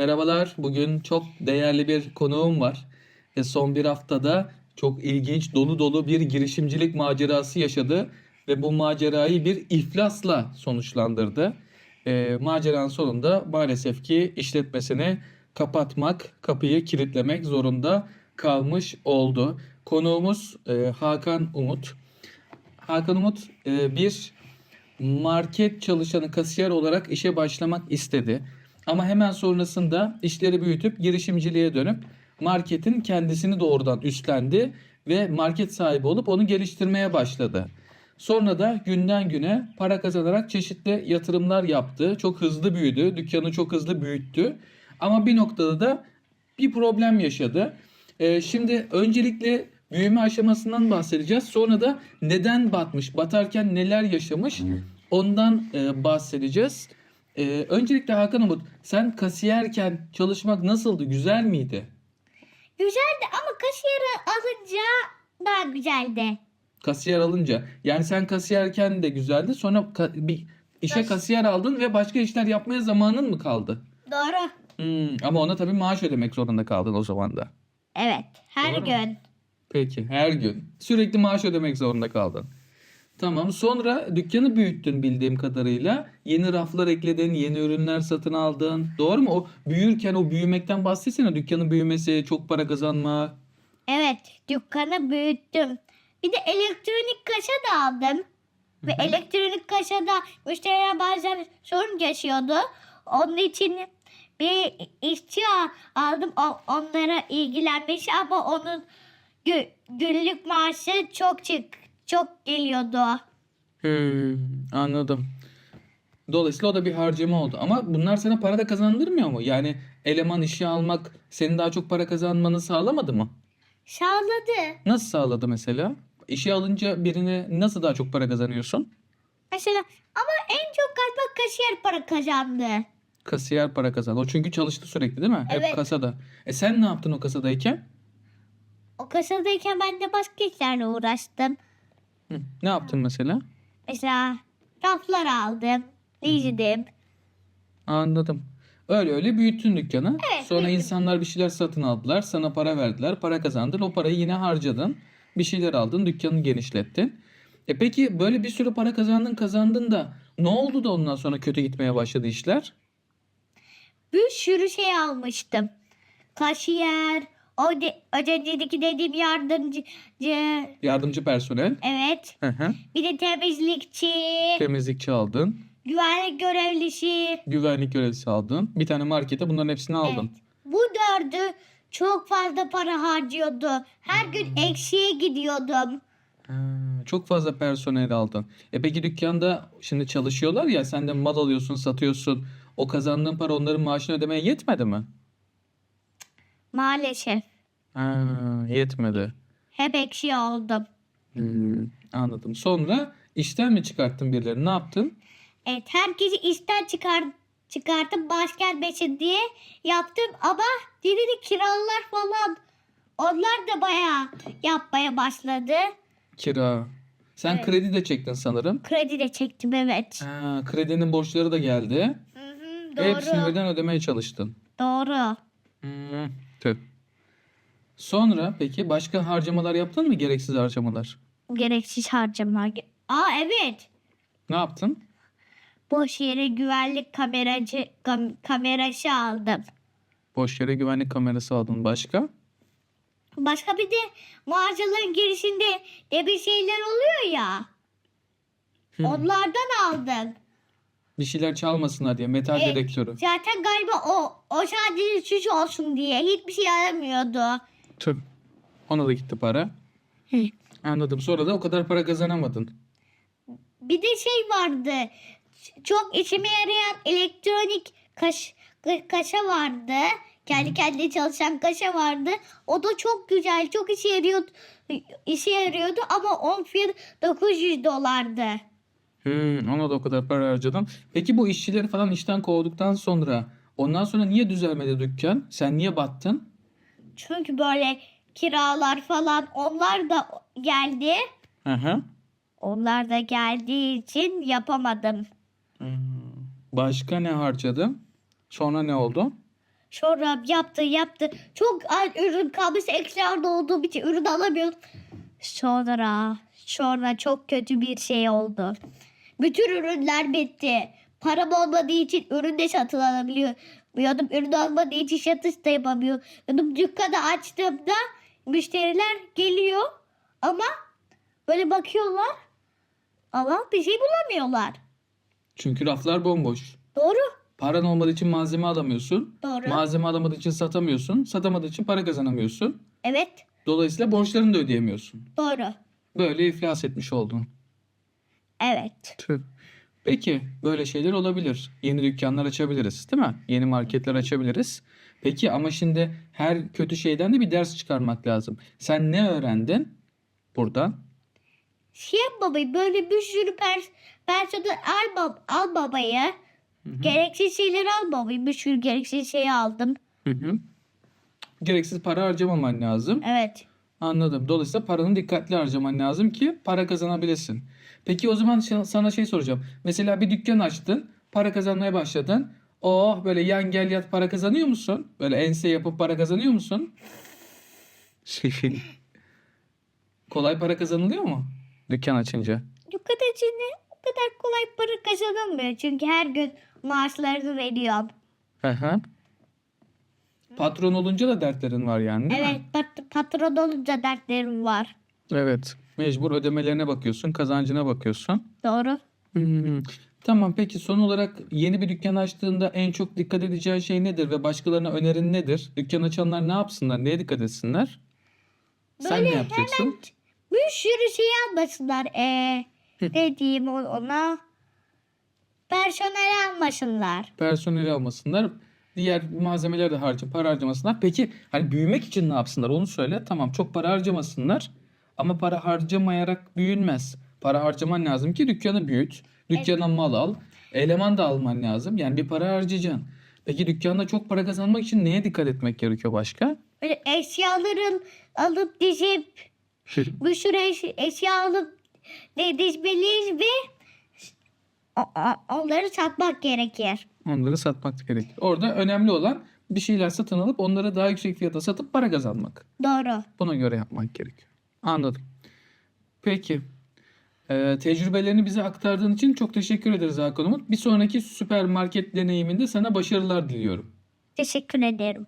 Merhabalar. Bugün çok değerli bir konuğum var. Ve son bir haftada çok ilginç, dolu dolu bir girişimcilik macerası yaşadı. Ve bu macerayı bir iflasla sonuçlandırdı. E, maceranın sonunda maalesef ki işletmesini kapatmak, kapıyı kilitlemek zorunda kalmış oldu. Konuğumuz e, Hakan Umut. Hakan Umut e, bir market çalışanı kasiyer olarak işe başlamak istedi. Ama hemen sonrasında işleri büyütüp girişimciliğe dönüp marketin kendisini doğrudan üstlendi ve market sahibi olup onu geliştirmeye başladı. Sonra da günden güne para kazanarak çeşitli yatırımlar yaptı. Çok hızlı büyüdü, dükkanı çok hızlı büyüttü. Ama bir noktada da bir problem yaşadı. Ee, şimdi öncelikle büyüme aşamasından bahsedeceğiz. Sonra da neden batmış, batarken neler yaşamış ondan e, bahsedeceğiz. Ee, öncelikle Hakan Umut, sen kasiyerken çalışmak nasıldı? Güzel miydi? Güzeldi ama kasiyeri alınca daha güzeldi. Kasiyer alınca. Yani sen kasiyerken de güzeldi. Sonra ka- bir işe Kas- kasiyer aldın ve başka işler yapmaya zamanın mı kaldı? Doğru. Hmm, ama ona tabii maaş ödemek zorunda kaldın o zaman da. Evet. Her Doğru mu? gün. Peki her gün. Sürekli maaş ödemek zorunda kaldın. Tamam sonra dükkanı büyüttün bildiğim kadarıyla. Yeni raflar ekledin, yeni ürünler satın aldın. Doğru mu? O büyürken o büyümekten bahsetsene. Dükkanın büyümesi, çok para kazanma. Evet. Dükkanı büyüttüm. Bir de elektronik kaşa da aldım. Ve elektronik kaşada müşteriler bazen sorun yaşıyordu. Onun için bir işçi aldım. Onlara ilgilenmiş ama onun gü- günlük maaşı çok çık çok geliyordu. Hmm, anladım. Dolayısıyla o da bir harcama oldu. Ama bunlar sana para da kazandırmıyor mu? Yani eleman işe almak senin daha çok para kazanmanı sağlamadı mı? Sağladı. Nasıl sağladı mesela? İşe alınca birine nasıl daha çok para kazanıyorsun? Mesela ama en çok galiba kasiyer para kazandı. Kasiyer para kazandı. O çünkü çalıştı sürekli değil mi? Hep Evet. kasada. E sen ne yaptın o kasadayken? O kasadayken ben de başka işlerle uğraştım. Hı, Ne yaptın mesela? Mesela raflar aldım, dizdim. Anladım. Öyle öyle büyüttün dükkanı. Evet, Sonra büyüttüm. insanlar bir şeyler satın aldılar. Sana para verdiler. Para kazandın. O parayı yine harcadın. Bir şeyler aldın. Dükkanını genişlettin. E peki böyle bir sürü para kazandın kazandın da ne oldu da ondan sonra kötü gitmeye başladı işler? Bir sürü şey almıştım. Kasiyer, o, de, o önceki dediğim yardımcı, Yardımcı personel. evet. Hı hı. Bir de temizlikçi, Temizlikçi aldın. güvenlik görevlisi. Güvenlik görevlisi aldın. Bir tane markete bunların hepsini aldın. Evet. Bu dördü çok fazla para harcıyordu. Her gün eksiye gidiyordum. Ha, çok fazla personel aldın. E peki dükkanda şimdi çalışıyorlar ya sen de mal alıyorsun, satıyorsun. O kazandığın para onların maaşını ödemeye yetmedi mi? Maalesef. Ha, yetmedi. Hep eksiye oldum. Hmm, anladım. Sonra işten mi çıkarttın birileri? Ne yaptın? Evet herkesi işten çıkar, çıkartıp başkent beşi diye yaptım ama dilini kiralar falan onlar da bayağı yapmaya başladı. Kira. Sen Evet. kredi de çektin sanırım. Kredi de çektim evet. Ha, kredinin borçları da geldi. Hı hı, Ve Hepsini doğru. birden ödemeye çalıştın. Doğru. Hmm, tüh. Sonra peki başka harcamalar yaptın mı? Gereksiz harcamalar. Gereksiz harcamalar. Aa evet. Ne yaptın? Boş yere güvenlik kameracı kam, kamerası aldım. Boş yere güvenlik kamerası aldın. Başka? Başka bir de mağazaların girişinde de bir şeyler oluyor ya. Hı. Onlardan aldım. Bir şeyler çalmasınlar diye metal Evet. dedektörü. Zaten galiba o o sadece süs olsun diye hiçbir şey aramıyordu. Tüh. Ona da gitti para. Hı. Anladım. Sonra da o kadar para kazanamadın. Bir de şey vardı. Çok işime yarayan elektronik kaş, ka- kaşa vardı. Kendi kendine çalışan kaşa vardı. O da çok güzel, çok işe yarıyordu. işe yarıyordu ama on fiyatı 900 dolardı. Hmm, ona da o kadar para harcadın. Peki bu işçileri falan işten kovduktan sonra ondan sonra niye düzelmedi dükkan? Sen niye battın? Çünkü böyle kiralar falan onlar da geldi. Hı hı. Onlar da geldiği için yapamadım. Hmm. Başka ne harcadın? Sonra ne oldu? Sonra yaptı yaptı. Çok az ürün kalmış ekstrada olduğum için ürün alamıyorum. Sonra sonra çok kötü bir şey oldu. Bütün ürünler bitti. Param olmadığı için ürün de satın alamıyordum. Ürün olmadığı için satış da yapamıyordum. Dükkanı açtığımda müşteriler geliyor ama böyle bakıyorlar ama bir şey bulamıyorlar. Çünkü raflar bomboş. Doğru. Paran olmadığı için malzeme alamıyorsun. Doğru. Malzeme alamadığı için satamıyorsun. Satamadığı için para kazanamıyorsun. evet. Dolayısıyla borçlarını da ödeyemiyorsun. Doğru. Böyle iflas etmiş oldun. Evet. Tüh. Peki böyle şeyler olabilir. Yeni dükkanlar açabiliriz değil mi? Yeni marketler açabiliriz. Peki ama şimdi her kötü şeyden de bir ders çıkarmak lazım. Sen ne öğrendin buradan? Şey babayı böyle bir sürü pers personel al, bab al babayı. Gereksiz şeyleri al babayı. Bir sürü gereksiz şey aldım. Hı hı. Gereksiz para harcamaman lazım. Evet. Anladım. Dolayısıyla paranı dikkatli harcaman lazım ki para kazanabilesin. Peki o zaman sana şey soracağım. Mesela bir dükkan açtın, para kazanmaya başladın. Oh böyle yan gel yat para kazanıyor musun? Böyle ense yapıp para kazanıyor musun? Kolay para kazanılıyor mu? Dükkan açınca. Dikkat içinde o kadar kolay para kazanılmıyor. Çünkü her gün maaşlarını veriyorum. Hı hı. Patron olunca da dertlerin var yani değil mi? Evet pat- patron olunca dertlerim var. Evet. Mecbur ödemelerine bakıyorsun, kazancına bakıyorsun. Doğru. Hmm. Tamam peki son olarak yeni bir dükkan açtığında en çok dikkat edeceğin şey nedir ve başkalarına önerin nedir? Dükkan açanlar ne yapsınlar, neye dikkat etsinler? Sen Böyle ne yapacaksın? Bir sürü şey almasınlar. Ee, ne diyeyim o- ona? Personel almasınlar. Personeli almasınlar, diğer malzemeleri de harca, para harcamasınlar. Peki hani büyümek için ne yapsınlar onu söyle. Tamam çok para harcamasınlar ama para harcamayarak büyünmez. Para harcaman lazım ki dükkanı büyüt. Dükkana mal al. Eleman da alman lazım. Yani bir para harcayacaksın. Peki dükkanda çok para kazanmak için neye dikkat etmek gerekiyor başka? Böyle eşyaların alıp dizip bir sürü eş- eşya alıp dizmeliyiz ve onları satmak gerekir. Onları satmak gerekir. Orada önemli olan bir şeyler satın alıp onları daha yüksek fiyata satıp para kazanmak. Doğru. Buna göre yapmak gerekiyor. Anladım. Peki. Ee, tecrübelerini bize aktardığın için çok teşekkür ederiz Hakan Umut. Bir sonraki süpermarket deneyiminde sana başarılar diliyorum. Teşekkür ederim.